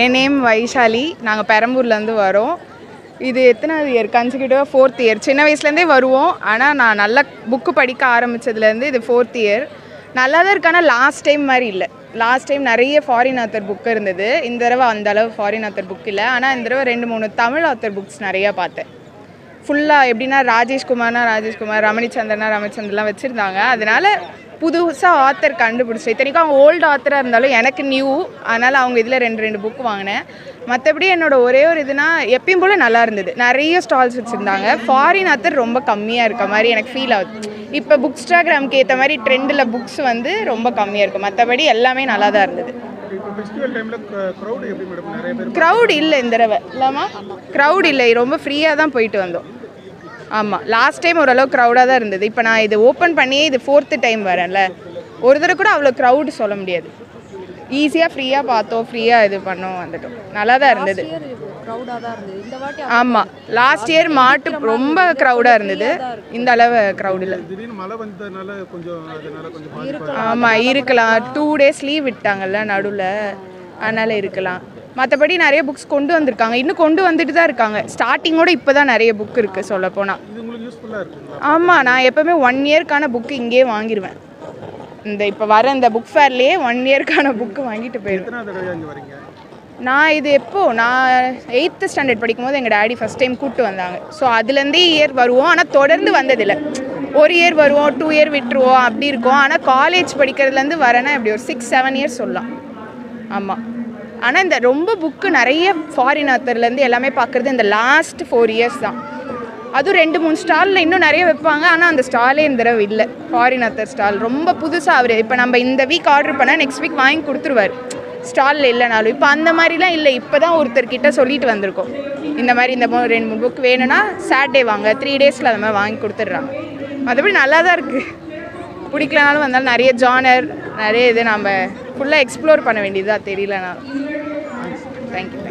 என் name Vaishali. நாங்கள் பெரம்பூர்லேருந்து வரோம். இது எத்தனாவது இயர் கன்சிக்யூட்டிவாக ஃபோர்த் இயர் சின்ன வயசுலேருந்தே வருவோம். ஆனால் நான் நல்ல புக்கு படிக்க ஆரம்பித்ததுலேருந்து இது ஃபோர்த் இயர் நல்லா தான் இருக்கு. ஆனால் லாஸ்ட் டைம் மாதிரி இல்லை. லாஸ்ட் டைம் நிறைய ஃபாரின் ஆத்தர் புக் இருந்தது. இந்த தடவை அந்த அளவு ஃபாரின் ஆத்தர் புக் இல்லை. ஆனால் இந்த தடவை ரெண்டு மூணு தமிழ் ஆத்தர் புக்ஸ் நிறையா பார்த்தேன். ஃபுல்லாக எப்படின்னா ராஜேஷ்குமார்னா ராஜேஷ்குமார் ரமணிச்சந்திரனா ரமணிச்சந்திரலாம் வச்சுருந்தாங்க. அதனால புதுசாக ஆத்தர் கண்டுபிடிச்சேன் இத்தனைக்கும் அவங்க ஓல்டு ஆத்தராக இருந்தாலும் எனக்கு நியூ அதனால் அவங்க இதில் ரெண்டு ரெண்டு புக் வாங்கினேன். மற்றபடி என்னோட ஒரே ஒரு இதுனா எப்பயும் போல் நல்லா இருந்தது. நிறைய ஸ்டால்ஸ் வச்சுருந்தாங்க. ஃபாரின் ஆத்தர் ரொம்ப கம்மியாக இருக்க மாதிரி எனக்கு ஃபீல் ஆகுது இப்போ புக் ஸ்டாகிராம்க்கு ஏற்ற மாதிரி ட்ரெண்டில் புக்ஸ் வந்து ரொம்ப கம்மியாக இருக்கும் மற்றபடி எல்லாமே நல்லா தான் இருந்தது. க்ரௌட் இல்லை இந்த தடவை. இல்லாமா க்ரௌட் இல்லை. ரொம்ப ஃப்ரீயாக தான் போயிட்டு வந்தோம். ஆமாம் லாஸ்ட் டைம் ஓரளவு க்ரௌடாக தான் இருந்தது. இப்போ நான் இது ஓப்பன் பண்ணியே இது ஃபோர்த்து டைம் வரேன்ல. ஒரு தடவை கூட அவ்வளோ க்ரௌடு சொல்ல முடியாது. ஈஸியாக ஃப்ரீயாக பார்த்தோம் ஃப்ரீயாக இது பண்ணோம் வந்துட்டோம். நல்லா தான் இருந்தது. க்ரௌடாக தான் இருந்தது. இந்த வாட்டி ஆமாம் லாஸ்ட் இயர் மாட்டு ரொம்ப க்ரௌடாக இருந்தது. இந்த அளவு க்ரௌட் இல்லை. திடீர்னு மழை வந்ததுனால கொஞ்சம் அதனால கொஞ்சம் பாதிப்பு ஆமாம் இருக்கலாம். டூ டேஸ் லீவ் விட்டாங்கல்ல நடுவில். அதனால் இருக்கலாம். மற்றபடி நிறைய புக்ஸ் கொண்டு வந்திருக்காங்க. இன்னும் கொண்டு வந்துட்டு தான் இருக்காங்க. ஸ்டார்டிங்கோட இப்போ தான் நிறைய புக் இருக்குது யூஸ்ஃபுல்லாக இருக்குங்களா? ஆமாம் நான் எப்போவுமே ஒன் இயர்க்கான புக்கு இங்கேயே வாங்கிடுவேன் இந்த இப்போ வர இந்த புக் ஃபேர்லேயே ஒன் இயர்க்கான புக்கு வாங்கிட்டு வரீங்க? நான் இது எப்போ? நான் எயித்து ஸ்டாண்டர்ட் படிக்கும்போது எங்கள் டேடி ஃபஸ்ட் டைம் கூப்பிட்டு வந்தாங்க. ஸோ அதுலேருந்தே இயர் வருவோம். ஆனால் தொடர்ந்து வந்ததில்லை. ஒரு இயர் வருவோம் டூ இயர் விட்டுருவோம் அப்படி இருக்கும். ஆனால் காலேஜ் படிக்கிறதுலேருந்து வரேன்னா இப்படி ஒரு சிக்ஸ் செவன் இயர்ஸ் சொல்லலாம். ஆமாம் ஆனால் இந்த ரொம்ப புக்கு நிறைய ஃபாரின் ஆத்தர்லேருந்து எல்லாமே பார்க்குறது இந்த லாஸ்ட் ஃபோர் இயர்ஸ் தான். அதுவும் ரெண்டு மூணு ஸ்டாலில் இன்னும் நிறைய வைப்பாங்க. ஆனால் அந்த ஸ்டாலே இந்த தடவை இல்லை. ஃபாரின் ஆத்தர் ஸ்டால் ரொம்ப புதுசாக அவர் இப்போ நம்ம இந்த வீக் ஆர்டர் பண்ணால் நெக்ஸ்ட் வீக் வாங்கி கொடுத்துருவார். ஸ்டாலில் இல்லைனாலும். இப்போ அந்த மாதிரிலாம் இல்லை. இப்போ தான் ஒருத்தர்கிட்ட சொல்லிட்டு வந்திருக்கோம். இந்த மாதிரி இந்த ரெண்டு மூணு புக் வேணும்னா சாட்டர்டே வாங்க. த்ரீ டேஸில் அந்த மாதிரி வாங்கி கொடுத்துட்றாங்க. மற்றபடி நல்லா தான் இருக்குது பிடிக்கலனாலும் வந்தாலும் நிறைய ஜானர் நிறைய இது நம்ம ஃபுல்லாக எக்ஸ்ப்ளோர் பண்ண வேண்டியதாக thank you.